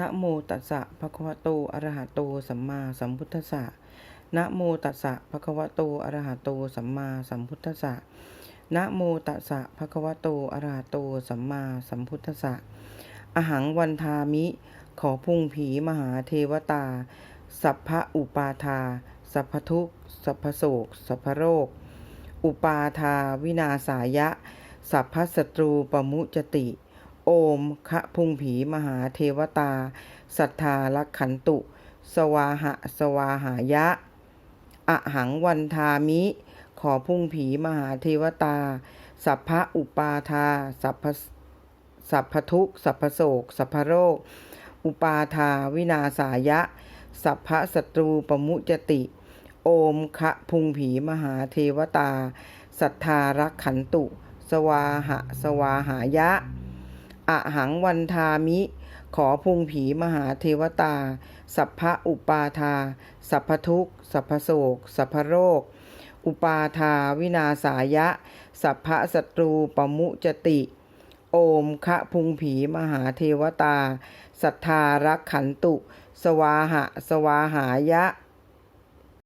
นะโมตัสสะภะคะวะโต อะระหะโต สัมมาสัมพุทธัสสะนะโมตัสสะภะคะวะโต อะระหะโต สัมมาสัมพุทธัสสะนะโมตัสสะภะคะวะโต อะระหะโต สัมมาสัมพุทธัสสะอหังวันทามิ ขอพุ่งผีมหาเทวตา สัพพะอุปาทา สัพพทุกสัพพโศก สัพพโรค อุปาทาวินาสายะ สัพพศัตรูปมุจติ โอมคะพุงผีมหาเทวตา สัทธาลักขันตุ สวาหะ สวาหายะอะหังวันทามิ ขอพุ่งผีมหาเทวตา สัพพะอุปาทา สัพพสัพพทุกสัพพโศก สัพพโรค อุปาทาวินาสายะ สัพพะศัตรูปมุจติ โอมคะพุงผีมหาเทวตา สัทธารักขันตุ สวาหะ สวาหายะ อะหังวันทามิ ขอพุงผีมหาเทวตา สัพพะอุปาทา สัพพทุกขสัพพโศก สัพพโรค อุปาทาวินาสายะ สัพพะศัตรูปมุจติ โอมคะพุงผีมหาเทวตา สัทธารักขันตุ สวาหะ สวาหายะ